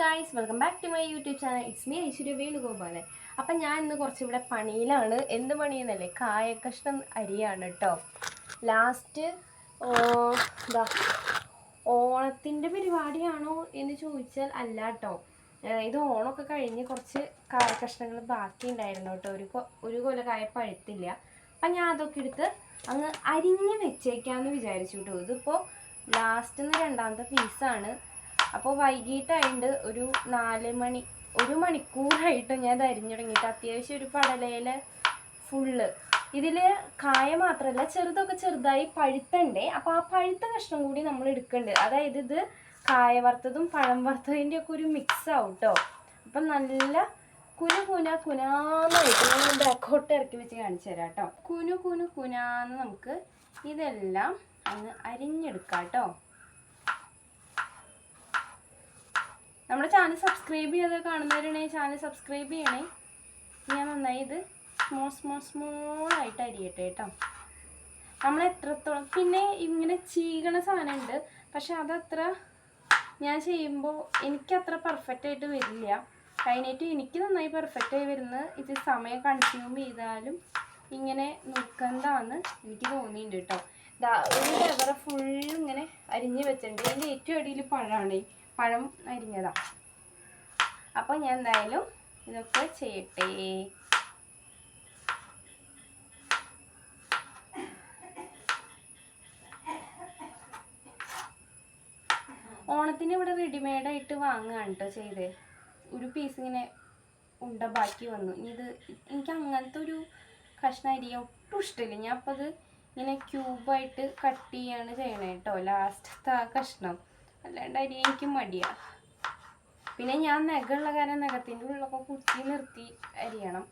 Guys welcome back to my YouTube channel it's me Aishwarya Venugopalan അപ്പം ഞാൻ ഇന്ന് കുറച്ച് ഇവിടെ പണിയിലാണ്. എന്ത് പണിയെന്നല്ലേ? കായക്കഷ്ണം അരിയാണ് കേട്ടോ ലാസ്റ്റ് എന്താ ഓണത്തിന്റെ പരിപാടിയാണോ എന്ന് ചോദിച്ചാൽ അല്ല കേട്ടോ ഇത് ഓണമൊക്കെ കഴിഞ്ഞ് കുറച്ച് കായക്കഷ്ണങ്ങൾ ബാക്കി ഉണ്ടായിരുന്നു കേട്ടോ ഒരു ഒരു കൊല കായ പഴുത്തില്ല. അപ്പം ഞാൻ അതൊക്കെ എടുത്ത് അങ്ങ് അരിഞ്ഞ് വെച്ചേക്കാമെന്ന് വിചാരിച്ചു കേട്ടോ ഇതിപ്പോൾ ലാസ്റ്റ് രണ്ടാമത്തെ പീസാണ് അപ്പോൾ വൈകിട്ടായിട്ട് ഒരു നാല് മണി ഒരു മണിക്കൂറായിട്ട് ഞാൻ തരിഞ്ഞു തുടങ്ങിയിട്ട് അത്യാവശ്യം ഒരു പടലയിൽ ഫുള്ള് ഇതിൽ കായ മാത്രമല്ല ചെറുതൊക്കെ ചെറുതായി പഴുത്തണ്ടേ അപ്പോൾ ആ പഴുത്ത കഷ്ണം കൂടി നമ്മൾ എടുക്കുന്നുണ്ട് അതായത് ഇത് കായ വറുത്തതും പഴം വറുത്തതിന്റെ ഒക്കെ ഒരു മിക്സ് ആവും കേട്ടോ അപ്പം നല്ല കുനു കുന കുനാന്നായിട്ട് നമ്മൾ ബാക്കോട്ട് ഇറക്കി വെച്ച് കാണിച്ചു തരാം കേട്ടോ കുനു കുനു കുനാന്ന് നമുക്ക് ഇതെല്ലാം അങ്ങ് അരിഞ്ഞെടുക്കാം കേട്ടോ നമ്മുടെ ചാനൽ സബ്സ്ക്രൈബ് ചെയ്ത് കാണുന്നവരുണ്ടെങ്കിൽ ചാനൽ സബ്സ്ക്രൈബ് ചെയ്യണേ. ഞാൻ നന്നായി ഇത് സ്മോൾ സ്മോൾ ആയിട്ട് അരിയട്ടെ കേട്ടോ. നമ്മൾ എത്രത്തോളം പിന്നെ ഇങ്ങനെ ചീകണ സാധനമുണ്ട്. പക്ഷെ അതത്ര ഞാൻ ചെയ്യുമ്പോൾ എനിക്കത്ര പെർഫെക്റ്റ് ആയിട്ട് വരില്ല. അതിനായിട്ട് എനിക്ക് നന്നായി പെർഫെക്റ്റ് ആയി വരുന്നത് ഇത് സമയം കൺസ്യൂം ചെയ്താലും ഇങ്ങനെ നിർക്കണ്ടാന്ന് എനിക്ക് തോന്നിയിട്ടുണ്ട് കേട്ടോ. ഒരു ലെവറ ഫുള്ള് ഇങ്ങനെ അരിഞ്ഞ് വെച്ചിട്ടുണ്ട്. അതിന്റെ ഏറ്റവും അടിയിൽ പഴമാണ് പഴം അരിഞ്ഞതാ. അപ്പോൾ ഞാൻ എന്തായാലും ഇതൊക്കെ ചെയ്യട്ടെ. ഓണത്തിന് ഇവിടെ റെഡിമെയ്ഡായിട്ട് വാങ്ങുകയാണ് കേട്ടോ ചെയ്ത്. ഒരു പീസ് ഇങ്ങനെ ഉണ്ട ബാക്കി വന്നു. ഇനി ഇത് എനിക്ക് അങ്ങനത്തെ ഒരു കഷ്ണം അരി ഒട്ടും ഇഷ്ടമില്ല ഞാൻ അപ്പോൾ അത് ഇങ്ങനെ ക്യൂബായിട്ട് കട്ട് ചെയ്യാണ് ചെയ്യണേ കേട്ടോ ലാസ്റ്റത്തെ ആ കഷ്ണം. അല്ലാണ്ട് എനിക്ക് മടിയാ. പിന്നെ ഞാൻ നഖമുള്ള കാരണം നഖത്തിന്റെ ഉള്ളൊക്കെ കുത്തി നിർത്തി അരിയണം.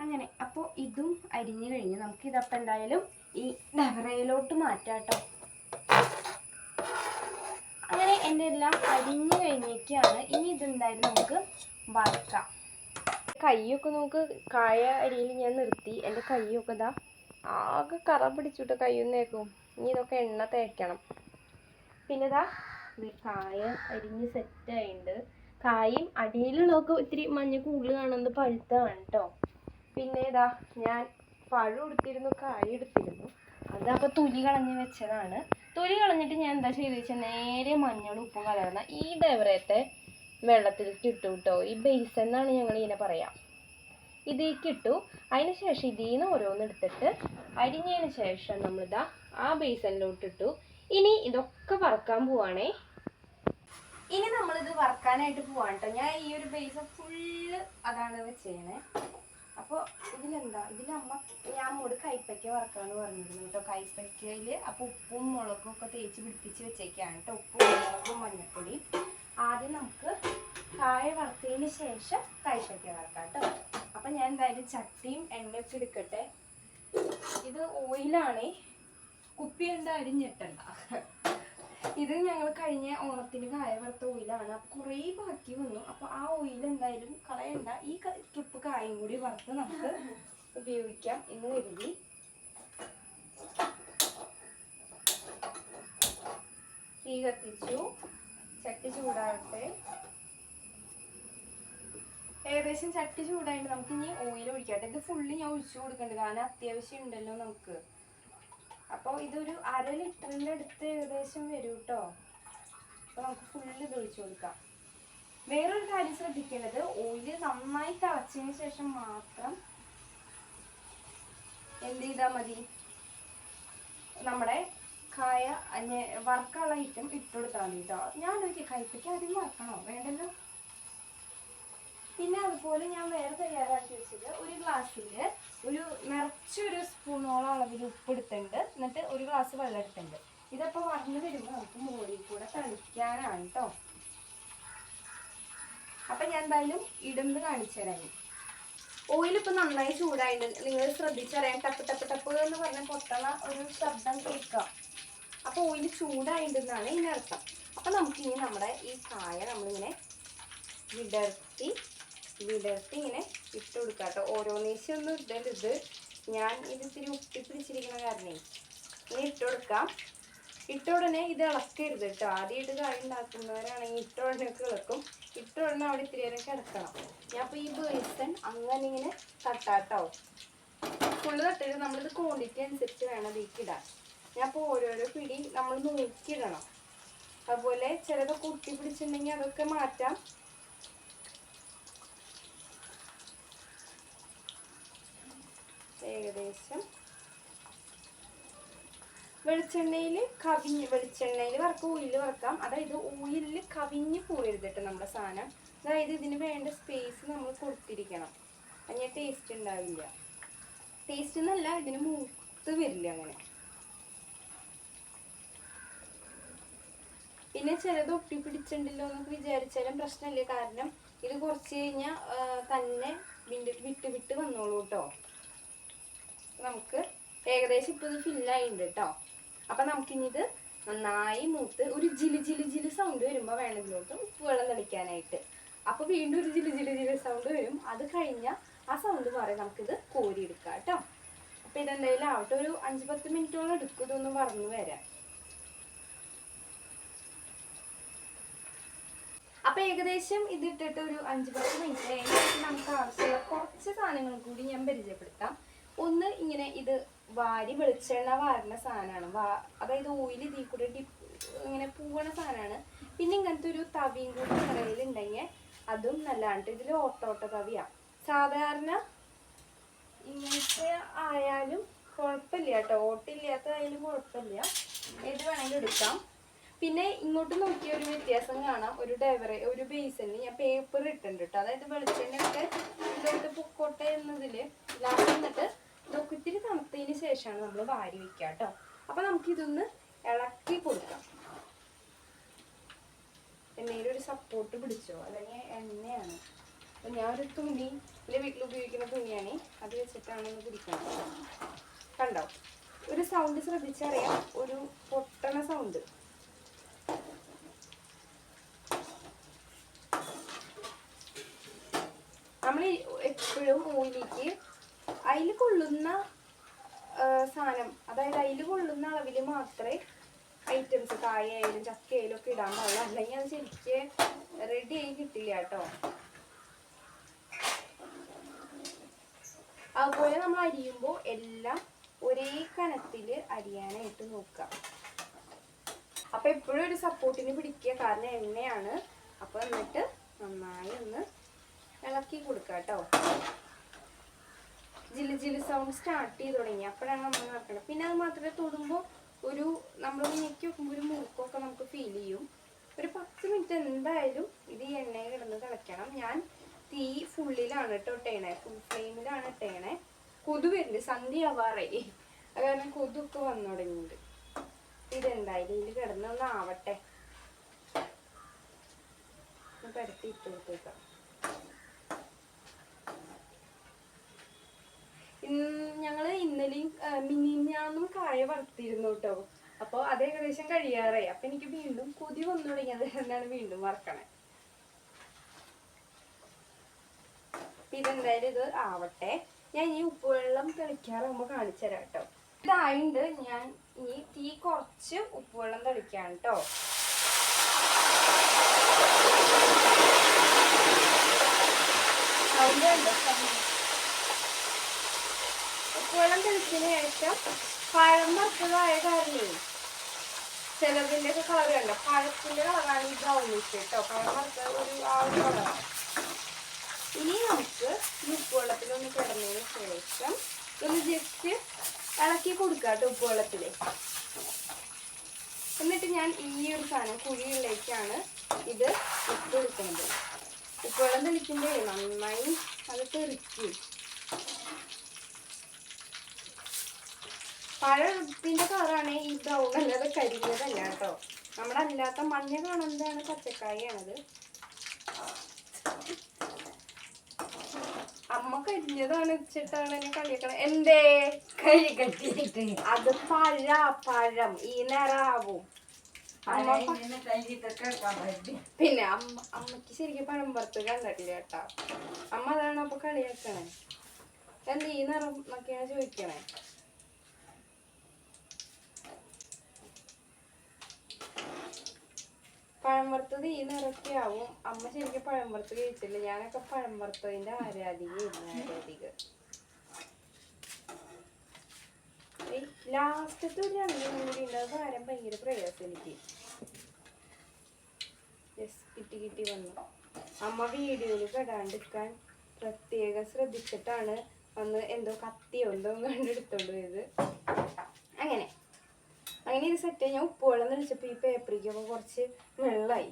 അങ്ങനെ. അപ്പോൾ ഇതും അരിഞ്ഞു കഴിഞ്ഞു. നമുക്ക് ഇതപ്പം എന്തായാലും ഈ ഡബറയിലോട്ട് മാറ്റാട്ടോ. അങ്ങനെ എന്റെ എല്ലാം അരിഞ്ഞു കഴിഞ്ഞിട്ടാണ് ഇനി ഇതെന്തായാലും നമുക്ക് വറക്കാം. കൈയൊക്കെ നമുക്ക് കായ അരിയിൽ ഞാൻ നിർത്തി. എന്റെ കൈയൊക്കെ ഇതാ ആകെ കറ പിടിച്ചിട്ട് കൈയൊന്നേക്കും ഇനി ഇതൊക്കെ എണ്ണ തേക്കണം. പിന്നെ ഇതാ കായ അരിഞ്ഞ് സെറ്റായിട്ടുണ്ട് കായും അടിയിലുള്ളതൊക്കെ ഇത്തിരി മഞ്ഞ കൂടുതൽ കാണുന്നത് പഴുത്തതാണ് കേട്ടോ പിന്നെ ഞാൻ പഴം എടുത്തിരുന്നു കായ എടുത്തിരുന്നു അതപ്പോൾ തൊലി കളഞ്ഞ് വെച്ചതാണ്. തൊലി കളഞ്ഞിട്ട് ഞാൻ എന്താ ചെയ്ത് വെച്ചാൽ നേരെ മഞ്ഞളും ഉപ്പും കലർന്ന ഈ ഡെവറയത്തെ വെള്ളത്തിലേക്ക് ഇട്ടു കേട്ടോ ഈ ബേസ് എന്നാണ് ഞങ്ങൾ ഇതിനെ പറയാം. ഇതിലേക്ക് ഇട്ടു. അതിന് ശേഷം ഇതിൽ നിന്ന് ഓരോന്ന് എടുത്തിട്ട് അരിഞ്ഞതിന് ശേഷം നമ്മളിതാ ആ ബേസനിലോട്ട് ഇട്ടു. ഇനി ഇതൊക്കെ വറക്കാൻ പോവാണേ. ഇനി നമ്മളിത് വറക്കാനായിട്ട് പോവാണ് കേട്ടോ ഞാൻ ഈ ഒരു ബേസ് ഫുള്ള് അതാണ് വെച്ചേണേ അപ്പോൾ ഇതിലെന്താ? ഇതിലമ്മ ഞാൻ മോട് കൈപ്പയ്ക്ക വറക്കാന്ന് പറഞ്ഞിരുന്നു കേട്ടോ കൈപ്പയ്ക്കയിൽ അപ്പോൾ ഉപ്പും മുളകും ഒക്കെ തേച്ച് പിടിപ്പിച്ച് വെച്ചേക്കാണ് കേട്ടോ ഉപ്പും മുളകും മഞ്ഞപ്പൊടി ആദ്യം നമുക്ക് കായ വറുത്തതിന് ശേഷം കൈപ്പയ്ക്ക വറക്കാം കേട്ടോ അപ്പം ഞാൻ എന്തായാലും ചട്ടിയും എണ്ണയൊക്കെ എടുക്കട്ടെ. ഇത് ഓയിലാണേ കുപ്പി ഉണ്ട് അരിഞ്ഞിട്ടണ്ട. ഇത് ഞങ്ങൾ കഴിഞ്ഞ ഓണത്തിന് കായ ഓയിലാണ്. അപ്പോൾ കുറേ ബാക്കി വന്നു. അപ്പോൾ ആ ഓയിൽ എന്തായാലും കളയണ്ട. ഈ ട്രിപ്പ് കായും കൂടി വറുത്ത് നമുക്ക് ഉപയോഗിക്കാം. എന്ന് കരുതി തീ കത്തിച്ചു. ചട്ടി ചൂടാവട്ടെ. ഏകദേശം ചട്ടി ചൂടായിട്ട് നമുക്ക് ഇനി ഓയിൽ ഒഴിക്കട്ടെ ഇത് ഫുള്ള് ഞാൻ ഒഴിച്ചു കൊടുക്കുന്നുണ്ട് കാരണം അത്യാവശ്യം ഉണ്ടല്ലോ നമുക്ക്. അപ്പോൾ ഇതൊരു അര ലിറ്ററിന്റെ അടുത്ത് ഏകദേശം വരും കേട്ടോ അപ്പോൾ നമുക്ക് ഫുള്ള് ഇത് ഒഴിച്ചു കൊടുക്കാം. വേറൊരു കാര്യം ശ്രദ്ധിക്കേണ്ടത് ഓയിൽ നന്നായി തിളച്ചതിന് ശേഷം മാത്രം എന്ത് ചെയ്താൽ മതി? നമ്മുടെ കായ വറുക്കാനുള്ള ഐറ്റം ഇട്ടുകൊടുത്താൽ മതി കേട്ടോ ഞാൻ നോക്കി കയ്പയ്ക്ക് ആദ്യം വറക്കണോ? വേണ്ടല്ലോ. പിന്നെ അതുപോലെ ഞാൻ വേറെ തയ്യാറാക്കി വെച്ചത് ഒരു ഗ്ലാസ്സിൽ സ്പൂണോളം അളവിൽ ഉപ്പ് എടുത്തിട്ടുണ്ട് എന്നിട്ട് ഒരു ഗ്ലാസ് വെള്ളം എടുത്തിട്ടുണ്ട്. ഇതപ്പോൾ വറന്ന് വരുമ്പോൾ നമുക്ക് മുകളിൽ കൂടെ തളിക്കാനാണ് കേട്ടോ അപ്പം ഞാൻ എന്തായാലും ഇടുന്ന് കാണിച്ചു തരാം. ഓയിൽ ഇപ്പൊ നന്നായി ചൂടായിട്ടുണ്ട് നിങ്ങൾ ശ്രദ്ധിച്ചറിയാം. ടപ്പ് ടപ്പ് ടപ്പ് എന്ന് പറഞ്ഞ പൊട്ടണ ഒരു ശബ്ദം കേൾക്കാം. അപ്പോൾ ഓയിൽ ചൂടായിട്ടുണ്ടെന്നാണ് ഇതിനർത്ഥം അപ്പം നമുക്കിനി നമ്മുടെ ഈ കായ നമ്മളിങ്ങനെ വിടർത്തി വിടർത്തി ഇങ്ങനെ ഇട്ട് കൊടുക്കാം കേട്ടോ ഓരോന്നേശൊന്നും ഇടരുത്. ഞാൻ ഇത് ഇത്തിരി ഉപ്പിപ്പിടിച്ചിരിക്കുന്ന കാരണേ. ഇങ്ങനെ ഇട്ട് കൊടുക്കാം. ഇട്ട ഉടനെ ഇത് ഇളക്കരുത് കേട്ടോ. ആദ്യമായിട്ട് കറി ഉണ്ടാക്കുന്നവരാണെങ്കിൽ ഇട്ട ഉടനെ ഒക്കെ ഇളക്കും. ഇട്ട ഉടനെ അവിടെ ഇത്തിരി നേരം കിടക്കണം. ഞാൻ അപ്പോൾ ഈ ബേസൻ അങ്ങനെ ഇങ്ങനെ തട്ടാട്ടോ. ഫുള്ള് തട്ടരുത് നമ്മളിത് ക്വാണ്ടിറ്റി അനുസരിച്ച് വേണം ഇതിലേക്ക് ഇടാൻ. ഞാൻ അപ്പോൾ ഓരോരോ പിടി നമ്മൾ നോക്കിയിടണം. അതുപോലെ ചിലതൊക്കെ കുട്ടി പിടിച്ചിട്ടുണ്ടെങ്കിൽ അതൊക്കെ മാറ്റാം. ഏകദേശം വെളിച്ചെണ്ണയിൽ കവിഞ്ഞ് വെളിച്ചെണ്ണയിൽ വറക്കാം ഓയിലിൽ വറക്കാം. അതായത് ഓയിലിൽ കവിഞ്ഞ് പോകരുത് കേട്ടോ നമ്മുടെ സാധനം. അതായത് ഇതിന് വേണ്ട സ്പേസ് നമ്മൾ കൊടുത്തിരിക്കണം. അങ്ങനെ ടേസ്റ്റ് ഉണ്ടാവില്ല. ടേസ്റ്റ് എന്നല്ല ഇതിന് മൂത്ത് വരില്ല അങ്ങനെ. പിന്നെ ചിലത് ഒട്ടി പിടിച്ചിട്ടുണ്ടല്ലോ എന്നൊക്കെ വിചാരിച്ചാലും പ്രശ്നമില്ല. കാരണം ഇത് കുറച്ച് കഴിഞ്ഞാൽ തന്നെ വിട്ട് വിട്ട് വന്നോളൂ കേട്ടോ. നമുക്ക് ഏകദേശം ഇപ്പോൾ ഇത് ഫില്ലായിട്ടുണ്ട് കേട്ടോ അപ്പം നമുക്കിനി ഇത് നന്നായി മൂത്ത് ഒരു ജിലി ജിലി ജിലി സൗണ്ട് വരുമ്പോൾ വേണം ഇതിലോട്ട് ഉപ്പ് വെള്ളം തളിക്കാനായിട്ട്. അപ്പോൾ വീണ്ടും ഒരു ജിലി ജിലി ജിലി സൗണ്ട് വരും. അത് കഴിഞ്ഞാൽ ആ സൗണ്ട് മാറി നമുക്കിത് കോരിയെടുക്കാം കേട്ടോ അപ്പോൾ ഇതെന്തായാലും ആവട്ടെ ഒരു അഞ്ച് പത്ത് മിനിറ്റോളം എടുക്കും ഇതൊന്ന് പറഞ്ഞു വരാം അപ്പൊ ഏകദേശം ഇതിട്ടിട്ട് ഒരു അഞ്ച് പത്ത് മിനിറ്റ് കഴിഞ്ഞിട്ട് നമുക്ക് ആവശ്യമുള്ള കുറച്ച് സാധനങ്ങൾ കൂടി ഞാൻ പരിചയപ്പെടുത്താം. ഒന്ന് ഇങ്ങനെ ഇത് വാരി വെളിച്ചെണ്ണ വാരണ സാധനമാണ്. വാ അതായത് ഓയിൽ ഇതിൽ കൂടെ ഇങ്ങനെ പൂവണ സാധനമാണ്. പിന്നെ ഇങ്ങനത്തെ ഒരു തവിയും കൂടി കടയിലുണ്ടെങ്കിൽ അതും നല്ലതാണ് ഇതിൽ ഓട്ടോട്ട തവിയാണ് സാധാരണ ഇങ്ങനത്തെ ആയാലും കുഴപ്പമില്ല കേട്ടോ ഓട്ടില്ലാത്തതായാലും കുഴപ്പമില്ല. ഏത് വേണമെങ്കിലും എടുക്കാം. പിന്നെ ഇങ്ങോട്ട് നോക്കിയ ഒരു വ്യത്യാസം കാണാം. ഒരു ഡൈവറെ ഒരു ബേസിന് ഞാൻ പേപ്പർ ഇട്ടിട്ടുണ്ട് കേട്ടോ അതായത് വെളിച്ചെണ്ണയൊക്കെ ഇതോട്ട് പൊക്കോട്ടെ എന്നതിൽ ലാസ്റ്റ് എന്നിട്ട് ഇതൊക്കെ ഇത്തിരി തണുത്തതിന് ശേഷമാണ് നമ്മൾ വാരി വെക്കുക കേട്ടോ. അപ്പൊ നമുക്ക് ഇതൊന്ന് ഇളക്കി കൊടുക്കാം. എണ്ണയിൽ ഒരു സപ്പോർട്ട് പിടിച്ചോ? അല്ലെങ്കിൽ എണ്ണയാണ്. അപ്പൊ ഞാൻ ഒരു തുണി എന്റെ വീട്ടിൽ ഉപയോഗിക്കുന്ന തുണിയാണ്. അത് വെച്ചിട്ടാണ് ഒന്ന് പിടിക്കുന്നത് കണ്ടോ? ഒരു സൗണ്ട് ശ്രദ്ധിച്ചറിയാം. ഒരു പൊട്ടണ സൗണ്ട് നമ്മൾ എപ്പോഴും ഓയിലേക്ക് അതിൽ കൊള്ളുന്ന സാധനം അതായത് അതിൽ കൊള്ളുന്ന അളവിൽ മാത്രമേ ഐറ്റംസ് കായായാലും ചക്കയായാലും ഒക്കെ ഇടാൻ പാടുള്ളൂ. അല്ലെങ്കിൽ അത് ശരിക്ക് റെഡി ആയി കിട്ടില്ല കേട്ടോ. അതുപോലെ നമ്മൾ അരിയുമ്പോൾ എല്ലാം ഒരേ കനത്തിൽ അരിയാനായിട്ട് നോക്കുക. അപ്പോൾ എപ്പോഴും ഒരു സപ്പോർട്ടിന് പിടിക്കുക. കാരണം എണ്ണയാണ്. അപ്പോൾ എന്നിട്ട് നന്നായി ഒന്ന് ഇളക്കി കൊടുക്കുക കേട്ടോ. ജിൽ ജില്ല സൗണ്ട് സ്റ്റാർട്ട് ചെയ്ത് തുടങ്ങി. അപ്പോഴാണ് നമ്മൾ നടക്കുന്നത് പിന്നെ അത് മാത്രമേ തൊടുമ്പോൾ ഒരു നമ്മൾ ഞെക്കി വെക്കുമ്പോൾ ഒരു മൂക്കൊക്കെ നമുക്ക് ഫീൽ ചെയ്യും. ഒരു പത്ത് മിനിറ്റ് എന്തായാലും ഇത് ഈ എണ്ണയിൽ കിടന്ന് തിളയ്ക്കണം. ഞാൻ തീ ഫുള്ളിലാണ് കേട്ടോ ഇട്ടേണേ ഫുൾ ഫ്ലെയിമിലാണ് ഇട്ടേണേ കൊതു വരുന്നുണ്ട്. സന്ധ്യ ആവാറേ അത് കാരണം കൊതുക്കെ വന്നു തുടങ്ങിയിട്ടുണ്ട്. ഇതെന്തായാലും ഇതിൽ കിടന്നൊന്നാവട്ടെ. പരത്തി ഇട്ട് കൊടുത്തേക്കാം ഇന്ന് ഞങ്ങൾ ഇന്നലെയും ആ, മിനിഞ്ഞാന്നും കായ വറുത്തിരുന്നു കേട്ടോ അപ്പോൾ അത് ഏകദേശം കഴിയാറായി. അപ്പൊ എനിക്ക് വീണ്ടും കൊതി വന്നു തുടങ്ങിയത് എന്നാണ് വീണ്ടും വറക്കണേ. അപ്പൊ ഇതെന്തായാലും ഇത് ആവട്ടെ. ഞാൻ ഈ ഉപ്പുവെള്ളം തെളിക്കാറാകുമ്പോ കാണിച്ചു തരാം കേട്ടോ ഇതായിണ്ട് ഞാൻ ഇനി തീ കുറച്ച് ഉപ്പുവെള്ളം തെളിക്കാം കേട്ടോ കണ്ടോ സൗണ്ട് ഉപ്പുവെള്ളം തെളിച്ചതിന് ശേഷം പഴം വറുത്തതായ കാരണം. ചിലതിന്റെ ഒക്കെ കളർ കണ്ട? പഴത്തിന്റെ കളറാണ് ഈ ബ്രൗണിഷ് കേട്ടോ. പഴം വറുത്തത് ഒരു ആ ഒരു കളറാണ് ഇനി നമുക്ക് ഈ ഉപ്പുവെള്ളത്തിലൊന്ന് കിടന്നതിന് ശേഷം ഒന്ന് ജസ്റ്റ് ഇളക്കി കൊടുക്കാട്ടോ കേട്ടോ ഉപ്പുവെള്ളത്തിൽ എന്നിട്ട് ഞാൻ ഈ ഒരു സാധനം കുഴിയിലേക്കാണ് ഇത് ഇട്ട് കൊടുക്കുന്നത് ഉപ്പുവെള്ളം തെളിക്കുമ്പോഴേ നന്നായി അത് തെറിക്കും. പഴത്തിന്റെ കളറാണ് ഈ ബ്രൗൺ അല്ലാതെ കരിഞ്ഞതല്ല കേട്ടോ. നമ്മുടെ അല്ലാത്ത മഞ്ഞ കാണുന്നതാണ് പച്ചക്കായാണത് അമ്മ കരിഞ്ഞതാണ് വെച്ചിട്ടാണ് എന്നെ കളിയാക്കണ. എന്തേ? കൈ കെട്ടിയിട്ട്. അത് പഴ പഴം ഈ നിറാവും. പിന്നെ അമ്മ അമ്മയ്ക്ക് ശരിക്കും പഴം പുറത്ത് കണ്ടിട്ടില്ല കേട്ടാ. അമ്മ അതാണ് അപ്പൊ കളിയാക്കണേ. എന്താ ഈ നിറം എന്നൊക്കെയാണ് ചോദിക്കണേ. പഴം വറുത്തത് ഈ നിറക്കെ ആവും. അമ്മ ശരിക്കും പഴം വറുത്ത് കഴിച്ചില്ല ഞാനൊക്കെ പഴം വറുത്തതിന്റെ ആരാധികയായിരുന്നു ആരാധിക. ലാസ്റ്റത്തെ ഒരു രണ്ടും കൂടി ഉണ്ട്. അത് ആരം ഭയങ്കര പ്രയാസം എനിക്ക്. കിട്ടി കിട്ടി വന്നു. അമ്മ വീഡിയോയിൽ പെടാണ്ടിരിക്കാൻ പ്രത്യേകം ശ്രദ്ധിച്ചിട്ടാണ് അന്ന് എന്തോ കത്തിയോ എന്തോ കണ്ടെടുത്തോണ്ട് പോയത്. അങ്ങനെ. അങ്ങനെ ഇത് സെറ്റ് ഞാൻ ഉപ്പ് വെള്ളം തെളിച്ചപ്പോൾ ഈ പേപ്പറിക്കൊക്കെ കുറച്ച് വെള്ളമായി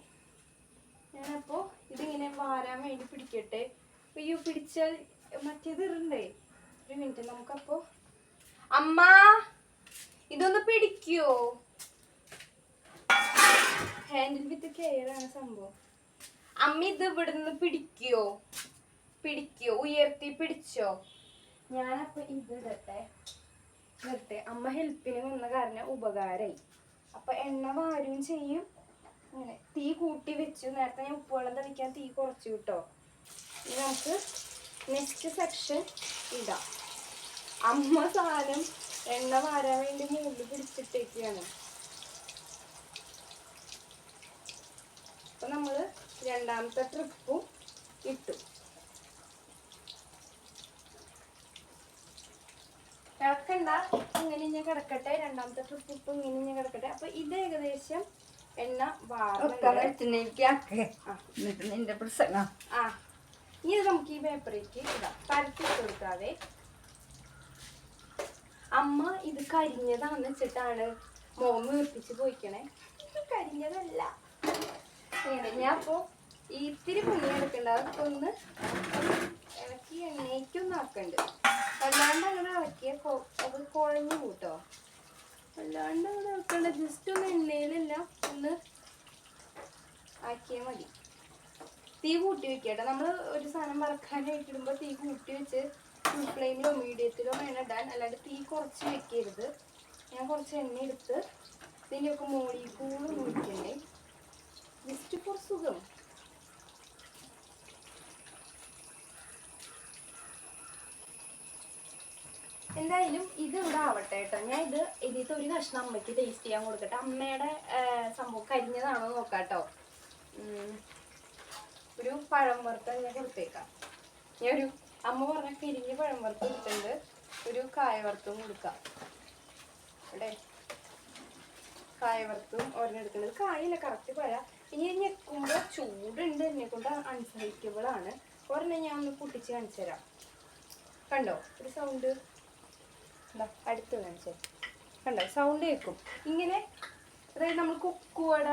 ഞാനപ്പോൾ ഇതിങ്ങനെ വാരാൻ വേണ്ടി പിടിക്കട്ടെ. അയ്യോ പിടിച്ചാൽ മറ്റേത് ഇറണ്ടേ ഒരു മിനിറ്റ് നമുക്കപ്പോൾ അമ്മ ഇതൊന്ന് പിടിക്കോ? ഹാൻഡിൽ വിത്ത് കെയർ ആണ് സംഭവം. അമ്മ ഇത് ഇവിടെ നിന്ന് പിടിക്കോ? പിടിക്കോ? ഉയർത്തി പിടിച്ചോ? ഞാനപ്പോൾ ഇത് ഇടട്ടെ അമ്മ ഹെൽപ്പിന് വന്ന കാരണം ഉപകാരമായി അപ്പൊ എണ്ണ വാരുകയും ചെയ്യും. അങ്ങനെ തീ കൂട്ടി വെച്ചു. നേരത്തെ ഞാൻ ഉപ്പുവെള്ളം തളിക്കാൻ തീ കുറച്ചു കിട്ടോ. നമുക്ക് നെക്സ്റ്റ് സെക്ഷൻ ഇടാം. അമ്മ സാധനം എണ്ണ വാരാൻ വേണ്ടി മുകളിൽ പിടിച്ചിട്ടേക്കാണ്. അപ്പൊ നമ്മൾ രണ്ടാമത്തെ ട്രിപ്പും ഇട്ടു. കിടക്കണ്ട ഇങ്ങനെ ഞാൻ കിടക്കട്ടെ. രണ്ടാമത്തെ ട്രിപ്പ് ഉപ്പ് ഇങ്ങനെ ഞാൻ കിടക്കട്ടെ. അപ്പൊ ഇത് ഏകദേശം എണ്ണ നിന്റെ പ്രസംഗം ആ. ഇനി നമുക്ക് ഈ പേപ്പറേക്ക് ഇടാം. പരത്തി കൊടുക്കാതെ അമ്മ ഇത് കരിഞ്ഞതാന്ന് വെച്ചിട്ടാണ് മോമ വീർപ്പിച്ച് പോയിക്കണേ. കരിഞ്ഞതല്ല. ഞാൻ അപ്പോ ഇത്തിരി പുണ്യം എടുക്കണ്ട. അതൊക്കെ ഒന്ന് ഇളക്കി എണ്ണയ്ക്കൊന്നും വല്ലാണ്ട് അങ്ങനെ ഇളക്കിയ അത് കുഴഞ്ഞു കൂട്ടോ. അല്ലാണ്ട് അങ്ങനെ ഇളക്കണ്ട ജസ്റ്റ് ഒന്ന് എണ്ണയിലല്ല. ഒന്ന് ആക്കിയാൽ മതി. തീ കൂട്ടി വെക്കട്ടെ. നമ്മൾ ഒരു സാധനം വറക്കാനായിട്ട് ഇടുമ്പോൾ തീ കൂട്ടി വെച്ച് ഫ്ലെയിമിലോ മീഡിയത്തിലോ വേണം ഇടാൻ. അല്ലാണ്ട് തീ കുറച്ച് വെക്കരുത്. ഞാൻ കുറച്ച് എണ്ണ എടുത്ത് ഇതിന്റെയൊക്കെ മോളിൽ കൂടെ ഒഴിക്കണ്ടേ? ജസ്റ്റ് കുറച്ച് സുഖം. എന്തായാലും ഇത് ഇവിടെ ആവട്ടെ കേട്ടോ. ഞാൻ ഇത് ഇതിലത്തെ ഒരു കഷ്ണം അമ്മയ്ക്ക് ടേസ്റ്റ് ചെയ്യാൻ കൊടുക്കട്ടെ. അമ്മയുടെ സംഭവം കരിഞ്ഞതാണോ നോക്കാട്ടോ. ഒരു പഴം വറുത്ത ഞാൻ കൊടുത്തേക്കാം. ഞാൻ ഒരു അമ്മ പറഞ്ഞ കരിഞ്ഞ പഴം വറുത്ത് കൊടുത്തിട്ടുണ്ട്. ഒരു കായ വറുത്തും കൊടുക്കാം. ഇവിടെ കായ വറുത്തും ഒരെണ്ണം എടുക്കുന്നത് കായല്ല കറക്റ്റ് പഴ. ഇനി ഞെക്കുമ്പോൾ ചൂടുണ്ട്. എന്നെ കൊണ്ട് അൺസഹിക്കബിൾ ആണ്. ഒരെണ്ണം ഞാൻ ഒന്ന് പൊട്ടിച്ച് കാണിച്ചു തരാം. കണ്ടോ? ഒരു സൗണ്ട് അടുത്ത് കാണിച്ചു കണ്ടോ? സൗണ്ട് കേൾക്കും. ഇങ്ങനെ അതായത് നമ്മൾ കുക്കുവട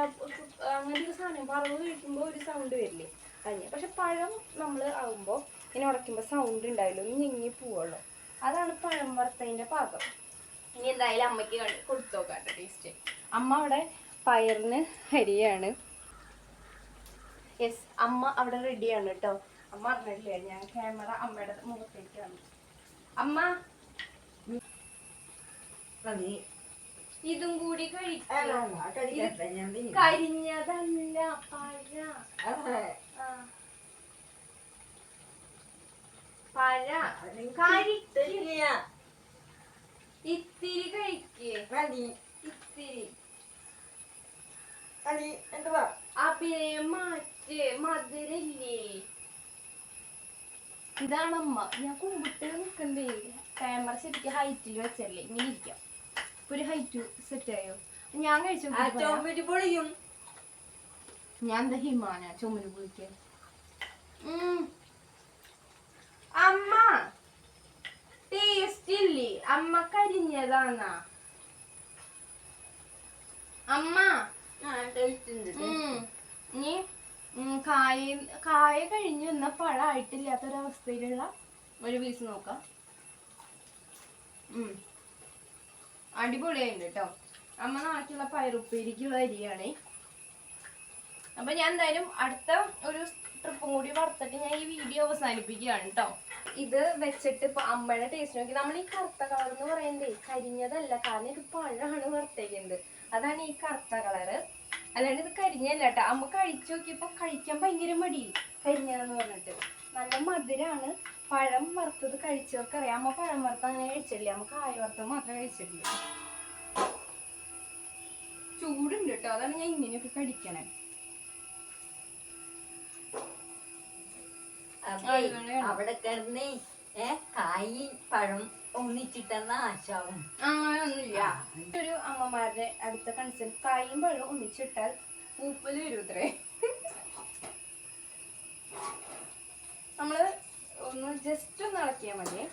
അങ്ങനത്തെ ഒരു സാധനം വറവ് കഴിക്കുമ്പോൾ ഒരു സൗണ്ട് വരില്ലേ? അതിന്. പക്ഷെ പഴം നമ്മൾ ആകുമ്പോൾ ഇങ്ങനെ ഉടയ്ക്കുമ്പോൾ സൗണ്ട് ഉണ്ടാവില്ല. ഒന്ന് ഞെങ്ങി പോവുള്ളൂ അതാണ് പഴം വറുത്തതിന്റെ പാകം. ഇനി എന്തായാലും അമ്മയ്ക്ക് കൊടുത്തു നോക്കാം ടേസ്റ്റ് അമ്മ അവിടെ പയറിന് ഹരിയാണ് യെസ് അമ്മ അവിടെ റെഡിയാണ് കേട്ടോ. അമ്മ അറിഞ്ഞിട്ടില്ലേ? ഞാൻ ക്യാമറ അമ്മയുടെ മുഖത്തേക്കാണ് അമ്മ മതി. ഇതും കൂടി കഴിക്കാം. കരിഞ്ഞതല്ല പഴ. പഴ. കഴിക്കില്ല ഇത്തിരി കഴിക്കേ. ഇത്തിരി? അപ്പേ മാറ്റ് മധുരല്ലേ? ഇതാണമ്മ. ഞാൻ കുമ്പിട്ട് നിൽക്കണ്ടേ ക്യാമറ ശരിക്കും ഹൈറ്റിൽ വെച്ചല്ലേ? ഇങ്ങനെ ഇരിക്കാം. ഒരു ഹൈറ്റ് സെറ്റ് ആയോ? ഞാൻ കഴിച്ചു പൊളിയും ഞാൻ എന്താ ഹിമാന ചുമര് പൊളിക്ക അമ്മ ടേസ്റ്റ് ഇല്ലേ? അമ്മ കരിഞ്ഞതാന്നാ. അമ്മ. ഇനി കായ കായ കഴിഞ്ഞു എന്നാ പഴമായിട്ടില്ലാത്തൊരവസ്ഥയിലുള്ള ഒരു പീസ് നോക്കാം. ഉം. അടിപൊളിയായിട്ടുണ്ട് കേട്ടോ അമ്മ നാട്ടിലുള്ള പയറുപ്പേരിക്കുള്ള അരിയാണേ. അപ്പൊ ഞാൻ എന്തായാലും അടുത്ത ഒരു ട്രിപ്പും കൂടി വറുത്തിട്ട് ഞാൻ ഈ വീഡിയോ അവസാനിപ്പിക്കുകയാണ് കേട്ടോ ഇത് വെച്ചിട്ട് ഇപ്പൊ അമ്മയുടെ ടേസ്റ്റ് നോക്കി. നമ്മൾ ഈ കറുത്ത കളർ എന്ന് പറയുന്നത് കരിഞ്ഞതല്ല കാരണം ഇത് പഴമാണ് വറുത്തേക്കുന്നത്. അതാണ് ഈ കറുത്ത കളറ് അല്ലാണ്ട് ഇത് കരിഞ്ഞല്ല കേട്ടോ അമ്മ കഴിച്ചു നോക്കിയപ്പോ കഴിക്കാൻ ഭയങ്കര മടി കരിഞ്ഞതെന്ന് പറഞ്ഞിട്ട്. നല്ല മധുരാണ്. പഴം വറുത്തത് കഴിച്ചവർക്കറിയാം. അമ്മ പഴം വറുത്ത അങ്ങനെ കഴിച്ചില്ല നമുക്ക് കായ വറുത്തത് മാത്രമേ കഴിച്ചിട്ടില്ല ചൂടുണ്ട് കേട്ടോ. അതാണ് ഞാൻ ഇങ്ങനെയൊക്കെ കടിക്കണേ. അവിടെ കിടന്നേ ഏ കായി പഴം ഒന്നിച്ചിട്ടെന്ന ആശാവും. അങ്ങനെയൊന്നുമില്ല ഒരു അമ്മമാരുടെ അടുത്ത കൺസേൺ കായും പഴം ഒന്നിച്ചിട്ടാൽ പൂപ്പൽ വരൂത്രേ. നമ്മൾ ഒന്ന് ജസ്റ്റ് ഒന്ന് ഇളക്കിയാൽ മതി.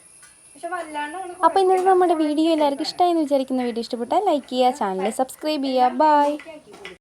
അപ്പോൾ ഇന്നത്തെ നമ്മുടെ വീഡിയോ എല്ലാവർക്കും ഇഷ്ടമായി എന്ന് വിചാരിക്കുന്ന വീഡിയോ ഇഷ്ടപ്പെട്ടാൽ ലൈക്ക് ചെയ്യുക ചാനൽ സബ്സ്ക്രൈബ് ചെയ്യുക. ബൈ.